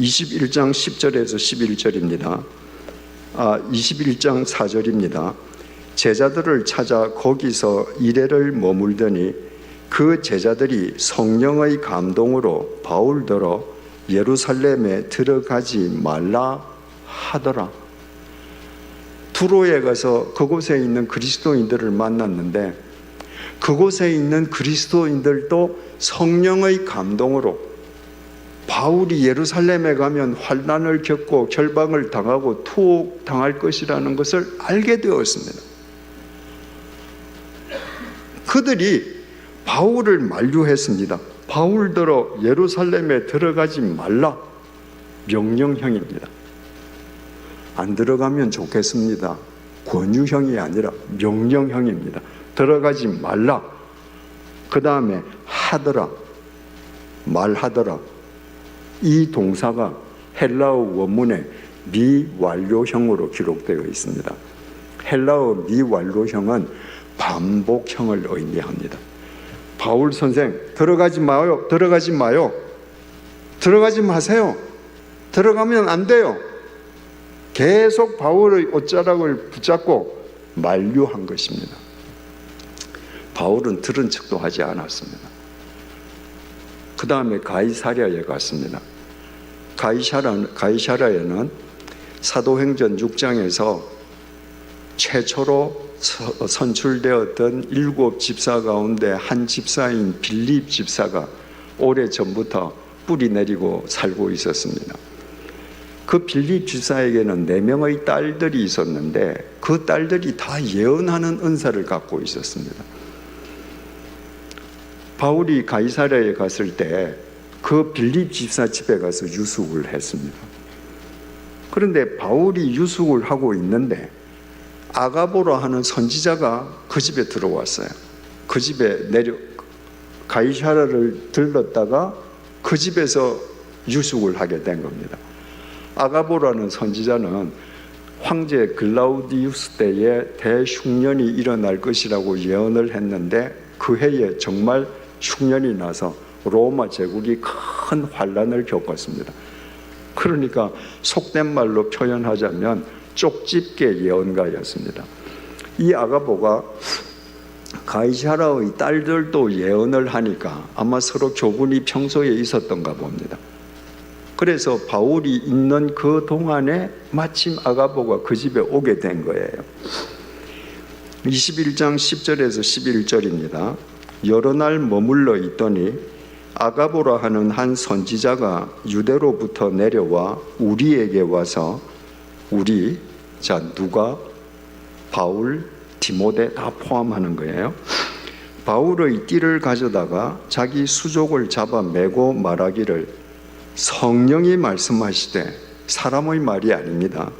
21장 10절에서 11절입니다. 아, 21장 4절입니다. 제자들을 찾아 거기서 이래를 머물더니 그 제자들이 성령의 감동으로 바울더러 예루살렘에 들어가지 말라 하더라. 두로에 가서 그곳에 있는 그리스도인들을 만났는데 그곳에 있는 그리스도인들도 성령의 감동으로 바울이 예루살렘에 가면 환난을 겪고 결박을 당하고 투옥 당할 것이라는 것을 알게 되었습니다. 그들이 바울을 만류했습니다. 바울더러 예루살렘에 들어가지 말라 명령형입니다. 안 들어가면 좋겠습니다. 권유형이 아니라 명령형입니다. 들어가지 말라. 그 다음에 하더라. 말하더라. 이 동사가 헬라어 원문에 미완료형으로 기록되어 있습니다. 헬라어 미완료형은 반복형을 의미합니다. 바울 선생 들어가지 마요. 들어가지 마요. 들어가지 마세요. 들어가면 안 돼요. 계속 바울의 옷자락을 붙잡고 만류한 것입니다. 바울은 들은 척도 하지 않았습니다. 그 다음에 가이사랴에 갔습니다. 가이사라, 가이사랴에는 사도행전 6장에서 최초로 서- 선출되었던 일곱 집사 가운데 한 집사인 빌립 집사가 오래 전부터 뿌리 내리고 살고 있었습니다. 그 빌립 집사에게는 네 명의 딸들이 있었는데 그 딸들이 다 예언하는 은사를 갖고 있었습니다. 바울이 가이사랴에 갔을 때 그 빌립 집사 집에 가서 유숙을 했습니다. 그런데 바울이 유숙을 하고 있는데 아가보라 하는 선지자가 그 집에 들어왔어요. 그 집에 내려 가이사라를 들렀다가 그 집에서 유숙을 하게 된 겁니다. 아가보라는 선지자는 황제 글라우디우스 때에 대흉년이 일어날 것이라고 예언을 했는데 그 해에 정말 흉년이 나서 로마 제국이 큰 환란을 겪었습니다. 그러니까 속된 말로 표현하자면 쪽집게 예언가였습니다. 이 아가보가 가이사라의 딸들도 예언을 하니까 아마 서로 교분이 평소에 있었던가 봅니다. 그래서 바울이 있는 그 동안에 마침 아가보가 그 집에 오게 된 거예요. 21장 10절에서 11절입니다. 여러 날 머물러 있더니 아가보라 하는 한 선지자가 유대로부터 내려와 우리에게 와서 우리 자 누가 바울 디모데 다 포함하는 거예요. 바울의 띠를 가져다가 자기 수족을 잡아 메고 말하기를 성령이 말씀하시되 사람의 말이 아닙니다.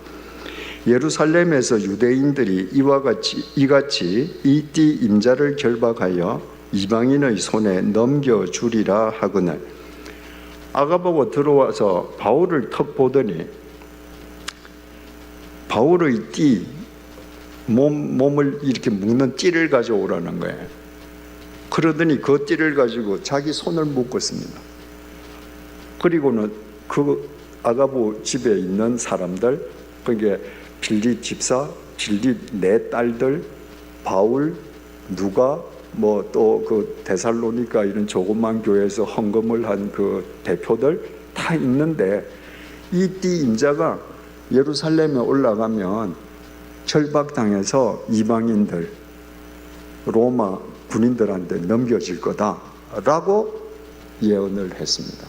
예루살렘에서 유대인들이 이와 같이 이같이 이 띠 임자를 결박하여 이방인의 손에 넘겨 주리라 하거늘 아가보고 들어와서 바울을 턱 보더니 바울의 띠 몸, 몸을 이렇게 묶는 띠를 가져오라는 거예요. 그러더니 그 띠를 가지고 자기 손을 묶었습니다. 그리고는 그 아가부 집에 있는 사람들, 그게 빌립 집사, 빌립 네 딸들, 바울, 누가 뭐 또 그 데살로니가 이런 조그만 교회에서 헌금을 한 그 대표들 다 있는데 이 띠 임자가 예루살렘에 올라가면 절박당해서 이방인들 로마 군인들한테 넘겨질 거다라고 예언을 했습니다.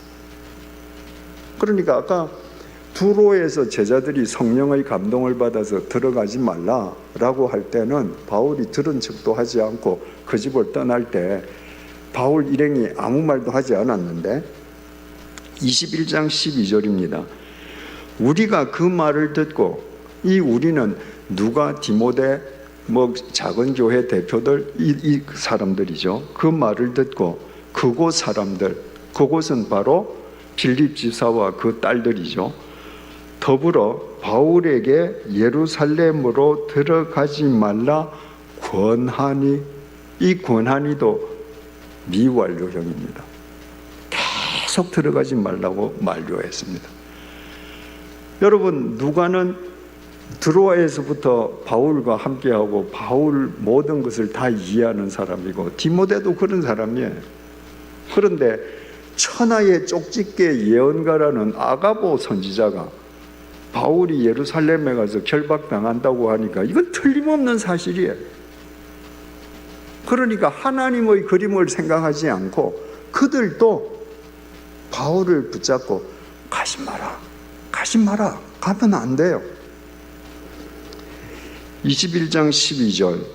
그러니까 아까 두로에서 제자들이 성령의 감동을 받아서 들어가지 말라라고 할 때는 바울이 들은 척도 하지 않고 그 집을 떠날 때 바울 일행이 아무 말도 하지 않았는데 21장 12절입니다. 우리가 그 말을 듣고 이 우리는 누가 디모데 뭐 작은 교회 대표들 이, 이 사람들이죠. 그 말을 듣고 그곳 사람들 그곳은 바로 빌립 지사와 그 딸들이죠. 더불어 바울에게 예루살렘으로 들어가지 말라 권한이 이 권한이도 미완료형입니다. 계속 들어가지 말라고 만료했습니다. 여러분 누가는 드로아에서부터 바울과 함께하고 바울 모든 것을 다 이해하는 사람이고 디모데도 그런 사람이에요. 그런데 천하의 쪽집게 예언가라는 아가보 선지자가 바울이 예루살렘에 가서 결박당한다고 하니까 이건 틀림없는 사실이에요. 그러니까 하나님의 그림을 생각하지 않고 그들도 바울을 붙잡고 가지 마라. 가지 마라. 가면 안 돼요. 21장 12절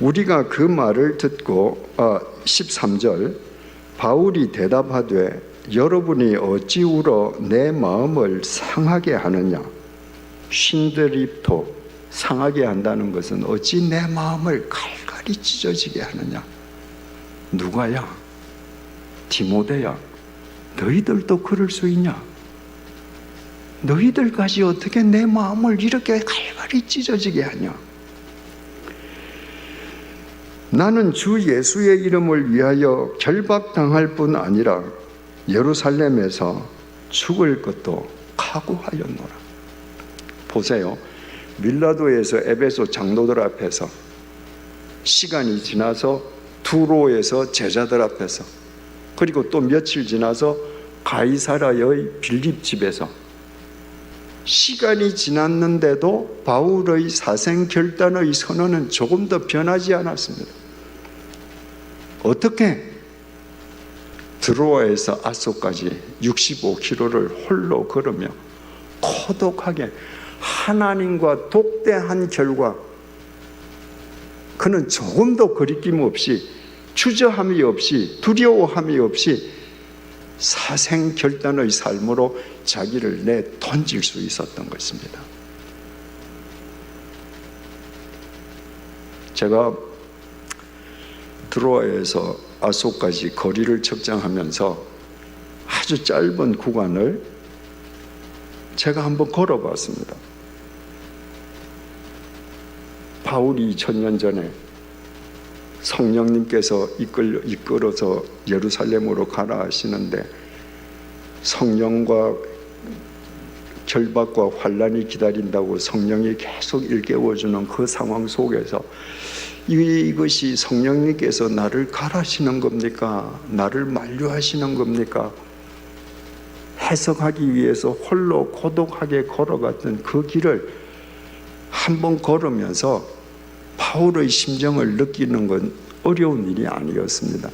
우리가 그 말을 듣고 아, 13절 바울이 대답하되 여러분이 어찌 울어 내 마음을 상하게 하느냐? 쉰드립토 상하게 한다는 것은 어찌 내 마음을 갈갈이 찢어지게 하느냐? 누가야? 디모데야 너희들도 그럴 수 있냐? 너희들까지 어떻게 내 마음을 이렇게 갈갈이 찢어지게 하냐? 나는 주 예수의 이름을 위하여 결박당할 뿐 아니라 예루살렘에서 죽을 것도 각오하였노라. 보세요. 밀라도에서 에베소 장로들 앞에서 시간이 지나서 두로에서 제자들 앞에서 그리고 또 며칠 지나서 가이사라의 빌립 집에서 시간이 지났는데도 바울의 사생 결단의 선언은 조금 더 변하지 않았습니다. 어떻게 드로아에서 아소까지 65km를 홀로 걸으며 고독하게 하나님과 독대한 결과 그는 조금도 거리낌 없이 주저함이 없이 두려워함이 없이 사생 결단의 삶으로 자기를 내 던질 수 있었던 것입니다. 제가 드로아에서 아소까지 거리를 측정하면서 아주 짧은 구간을 제가 한번 걸어봤습니다. 바울이 천년 전에 성령님께서 이끌, 이끌어서 예루살렘으로 가라 하시는데 성령과 결박과 환란이 기다린다고 성령이 계속 일깨워주는 그 상황 속에서 이것이 성령님께서 나를 가라시는 겁니까? 나를 만류하시는 겁니까? 해석하기 위해서 홀로 고독하게 걸어갔던 그 길을 한번 걸으면서 바울의 심정을 느끼는 건 어려운 일이 아니었습니다.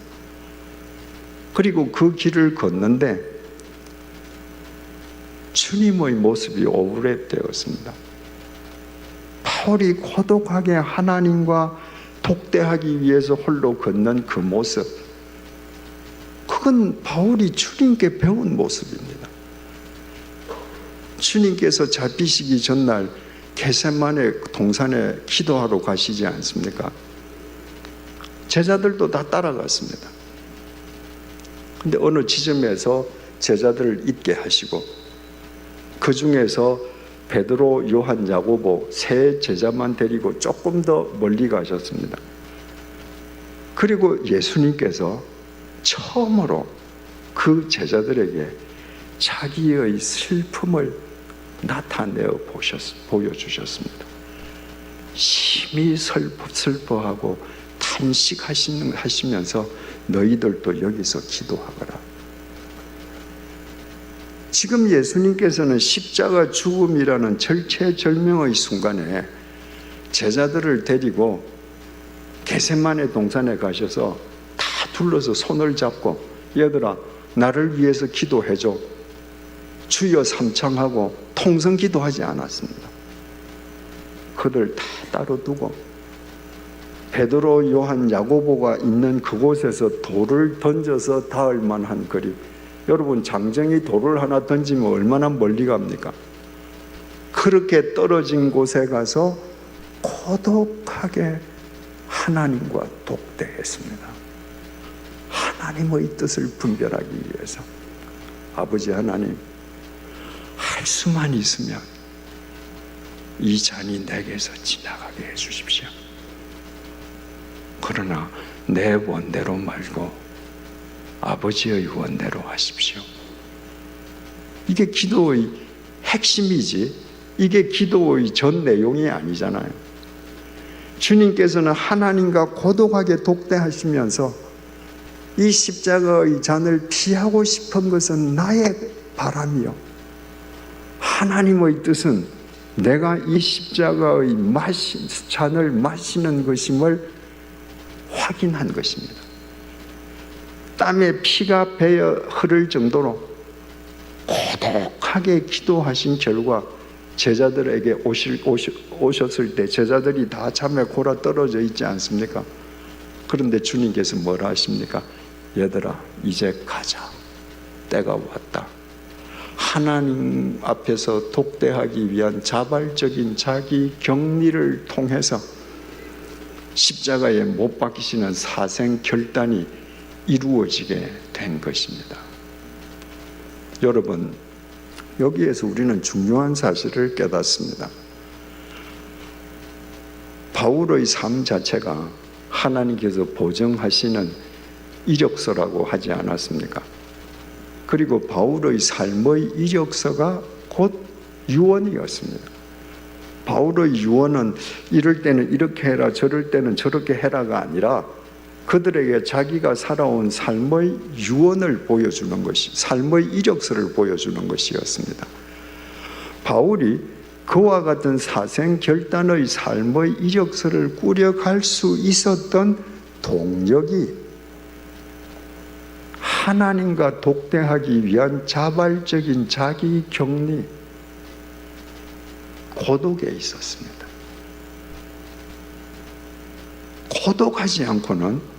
그리고 그 길을 걷는데 주님의 모습이 오브랩되었습니다. 바울이 고독하게 하나님과 독대하기 위해서 홀로 걷는 그 모습, 그건 바울이 주님께 배운 모습입니다. 주님께서 잡히시기 전날 게셋만의 동산에 기도하러 가시지 않습니까? 제자들도 다 따라갔습니다. 근데 어느 지점에서 제자들을 있게 하시고 그 중에서 베드로, 요한, 야고보 세 제자만 데리고 조금 더 멀리 가셨습니다. 그리고 예수님께서 처음으로 그 제자들에게 자기의 슬픔을 나타내어 보셨, 보여주셨습니다. 심히 슬퍼, 슬퍼하고 탄식하시면서 너희들도 여기서 기도하거라. 지금 예수님께서는 십자가 죽음이라는 절체절명의 순간에 제자들을 데리고 게셋만의 동산에 가셔서 다 둘러서 손을 잡고 얘들아 나를 위해서 기도해줘 주여 삼창하고 통성 기도하지 않았습니다. 그들 다 따로 두고 베드로, 요한, 야고보가 있는 그곳에서 돌을 던져서 닿을 만한 거리 여러분 장정이 돌을 하나 던지면 얼마나 멀리 갑니까? 그렇게 떨어진 곳에 가서 고독하게 하나님과 독대했습니다. 하나님의 뜻을 분별하기 위해서 아버지 하나님 할 수만 있으면 이 잔이 내게서 지나가게 해 주십시오. 그러나 내 원대로 말고 아버지의 원대로 하십시오. 이게 기도의 핵심이지 이게 기도의 전 내용이 아니잖아요. 주님께서는 하나님과 고독하게 독대하시면서 이 십자가의 잔을 피하고 싶은 것은 나의 바람이요. 하나님의 뜻은 내가 이 십자가의 마시, 잔을 마시는 것임을 확인한 것입니다. 땀에 피가 배어 흐를 정도로 고독하게 기도하신 결과 제자들에게 오실, 오실, 오셨을 때 제자들이 다 잠에 골아 떨어져 있지 않습니까? 그런데 주님께서 뭐라 하십니까? 얘들아, 이제 가자. 때가 왔다. 하나님 앞에서 독대하기 위한 자발적인 자기 격리를 통해서 십자가에 못 박히시는 사생 결단이 이루어지게 된 것입니다. 여러분, 여기에서 우리는 중요한 사실을 깨닫습니다. 바울의 삶 자체가 하나님께서 보정하시는 이력서라고 하지 않았습니까? 그리고 바울의 삶의 이력서가 곧 유언이었습니다. 바울의 유언은 이럴 때는 이렇게 해라, 저럴 때는 저렇게 해라가 아니라 그들에게 자기가 살아온 삶의 유언을 보여주는 것이, 삶의 이력서를 보여주는 것이었습니다. 바울이 그와 같은 사생 결단의 삶의 이력서를 꾸려갈 수 있었던 동력이 하나님과 독대하기 위한 자발적인 자기 격리, 고독에 있었습니다. 고독하지 않고는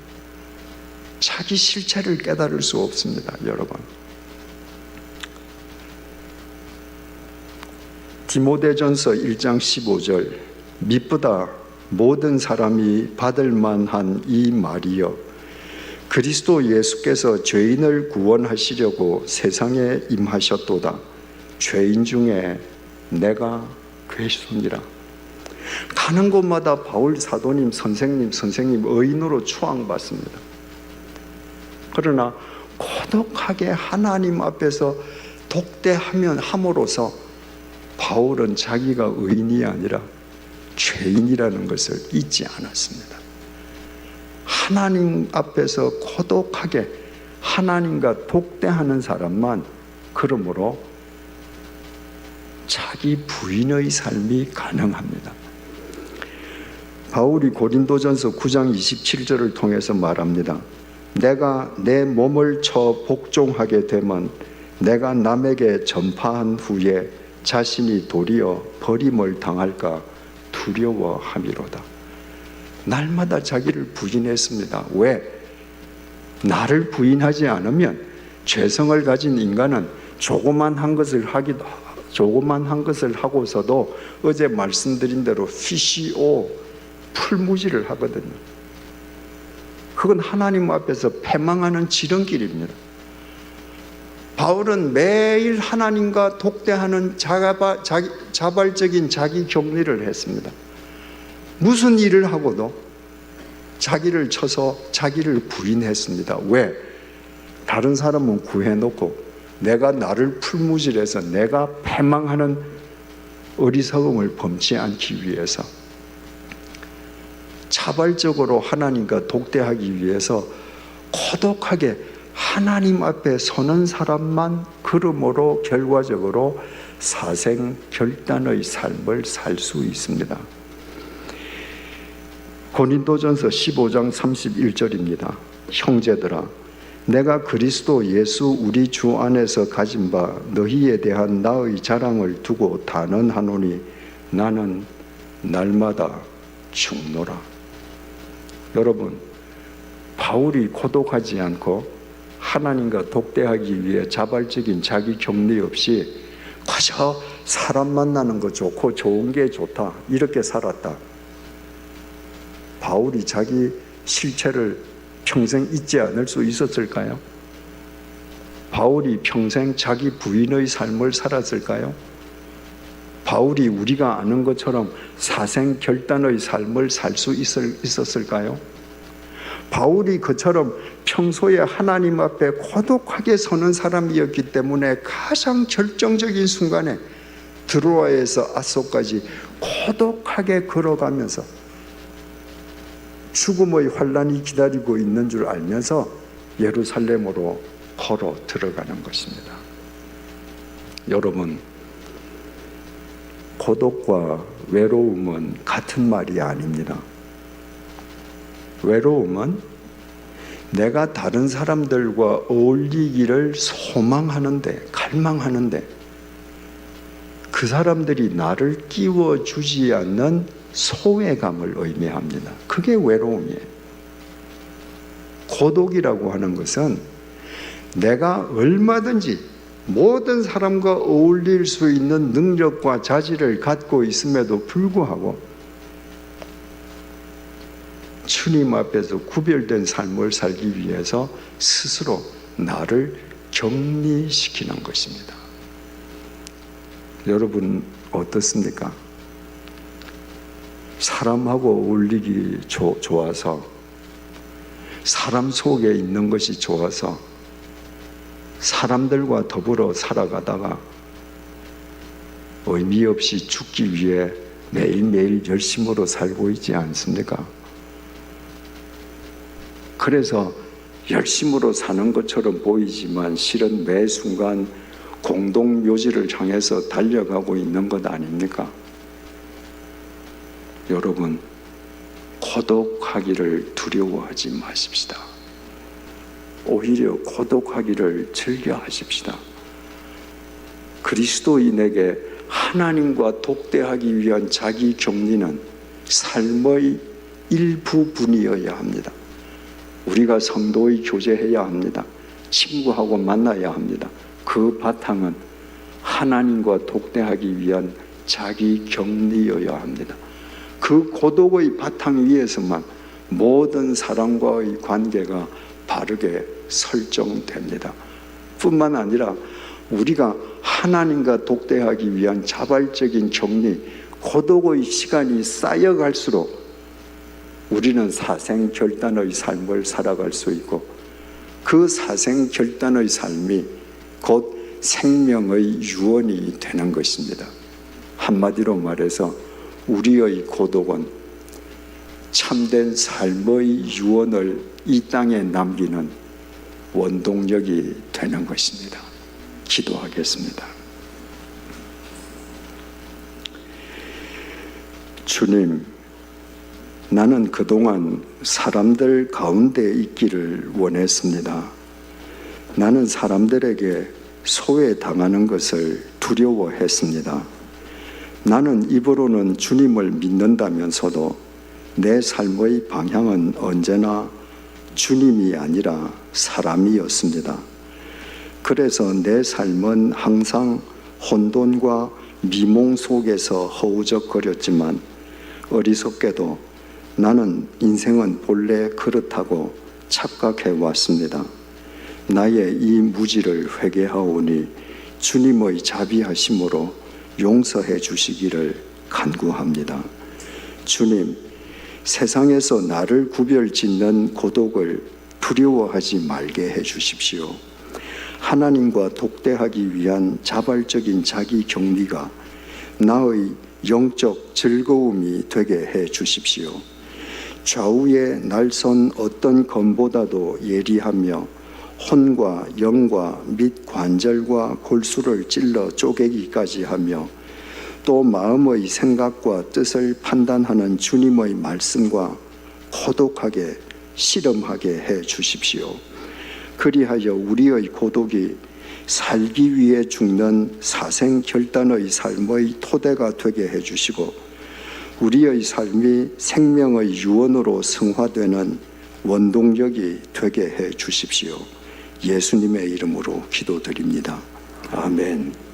자기 실체를 깨달을 수 없습니다, 여러분. 디모데전서 1장 15절 미쁘다 모든 사람이 받을 만한 이 말이여 그리스도 예수께서 죄인을 구원하시려고 세상에 임하셨도다. 죄인 중에 내가 괴손이라. 가는 곳마다 바울 사도님 선생님 선생님 의인으로 추앙받습니다 그러나 고독하게 하나님 앞에서 독대하면 함으로써 바울은 자기가 의인이 아니라 죄인이라는 것을 잊지 않았습니다. 하나님 앞에서 고독하게 하나님과 독대하는 사람만 그러므로 자기 부인의 삶이 가능합니다. 바울이 고린도전서 9장 27절을 통해서 말합니다. 내가 내 몸을 쳐 복종하게 되면 내가 남에게 전파한 후에 자신이 도리어 버림을 당할까 두려워함이로다. 날마다 자기를 부인했습니다. 왜? 나를 부인하지 않으면 죄성을 가진 인간은 조그만 한 것을 하기도 조그만 한 것을 하고서도 어제 말씀드린 대로 피시오 풀무지를 하거든요. 그건 하나님 앞에서 패망하는 지름길입니다. 바울은 매일 하나님과 독대하는 자바, 자기, 자발적인 자기 격리를 했습니다. 무슨 일을 하고도 자기를 쳐서 자기를 부인했습니다. 왜? 다른 사람은 구해놓고 내가 나를 풀무질해서 내가 패망하는 어리석음을 범치 않기 위해서 자발적으로 하나님과 독대하기 위해서 고독하게 하나님 앞에 서는 사람만 그러므로 결과적으로 사생 결단의 삶을 살 수 있습니다. 고린도전서 15장 31절입니다. 형제들아 내가 그리스도 예수 우리 주 안에서 가진 바 너희에 대한 나의 자랑을 두고 단언하노니 나는 날마다 죽노라. 여러분 바울이 고독하지 않고 하나님과 독대하기 위해 자발적인 자기 격리 없이 그저 사람 만나는 거 좋고 좋은 게 좋다 이렇게 살았다. 바울이 자기 실체를 평생 잊지 않을 수 있었을까요? 바울이 평생 자기 부인의 삶을 살았을까요? 바울이 우리가 아는 것처럼 사생 결단의 삶을 살 수 있었을까요? 바울이 그처럼 평소에 하나님 앞에 고독하게 서는 사람이었기 때문에 가장 결정적인 순간에 드로아에서 아소까지 고독하게 걸어가면서 죽음의 환란이 기다리고 있는 줄 알면서 예루살렘으로 걸어 들어가는 것입니다. 여러분, 고독과 외로움은 같은 말이 아닙니다. 외로움은 내가 다른 사람들과 어울리기를 소망하는데, 갈망하는데, 그 사람들이 나를 끼워주지 않는 소외감을 의미합니다. 그게 외로움이에요. 고독이라고 하는 것은 내가 얼마든지 모든 사람과 어울릴 수 있는 능력과 자질을 갖고 있음에도 불구하고 주님 앞에서 구별된 삶을 살기 위해서 스스로 나를 격리시키는 것입니다. 여러분 어떻습니까? 사람하고 어울리기 조, 좋아서 사람 속에 있는 것이 좋아서 사람들과 더불어 살아가다가 의미 없이 죽기 위해 매일매일 열심으로 살고 있지 않습니까? 그래서 열심으로 사는 것처럼 보이지만 실은 매 순간 공동 묘지를 향해서 달려가고 있는 것 아닙니까? 여러분, 고독하기를 두려워하지 마십시다. 오히려 고독하기를 즐겨 하십시다. 그리스도인에게 하나님과 독대하기 위한 자기 격리는 삶의 일부분이어야 합니다. 우리가 성도의 교제해야 합니다. 친구하고 만나야 합니다. 그 바탕은 하나님과 독대하기 위한 자기 격리여야 합니다. 그 고독의 바탕 위에서만 모든 사람과의 관계가 바르게 설정됩니다. 뿐만 아니라 우리가 하나님과 독대하기 위한 자발적인 격리, 고독의 시간이 쌓여갈수록 우리는 사생 결단의 삶을 살아갈 수 있고 그 사생 결단의 삶이 곧 생명의 유언이 되는 것입니다. 한마디로 말해서 우리의 고독은 참된 삶의 유언을 이 땅에 남기는 원동력이 되는 것입니다. 기도하겠습니다. 주님, 나는 그동안 사람들 가운데 있기를 원했습니다. 나는 사람들에게 소외당하는 것을 두려워했습니다. 나는 입으로는 주님을 믿는다면서도 내 삶의 방향은 언제나 주님이 아니라 사람이었습니다. 그래서 내 삶은 항상 혼돈과 미몽 속에서 허우적거렸지만 어리석게도 나는 인생은 본래 그렇다고 착각해 왔습니다. 나의 이 무지를 회개하오니 주님의 자비하심으로 용서해 주시기를 간구합니다. 주님, 세상에서 나를 구별 짓는 고독을 두려워하지 말게 해 주십시오. 하나님과 독대하기 위한 자발적인 자기 격리가 나의 영적 즐거움이 되게 해 주십시오. 좌우에 날선 어떤 검보다도 예리하며 혼과 영과 및 관절과 골수를 찔러 쪼개기까지 하며 또 마음의 생각과 뜻을 판단하는 주님의 말씀과 고독하게 실험하게 해 주십시오. 그리하여 우리의 고독이 살기 위해 죽는 사생 결단의 삶의 토대가 되게 해 주시고 우리의 삶이 생명의 유언으로 승화되는 원동력이 되게 해 주십시오. 예수님의 이름으로 기도드립니다. 아멘.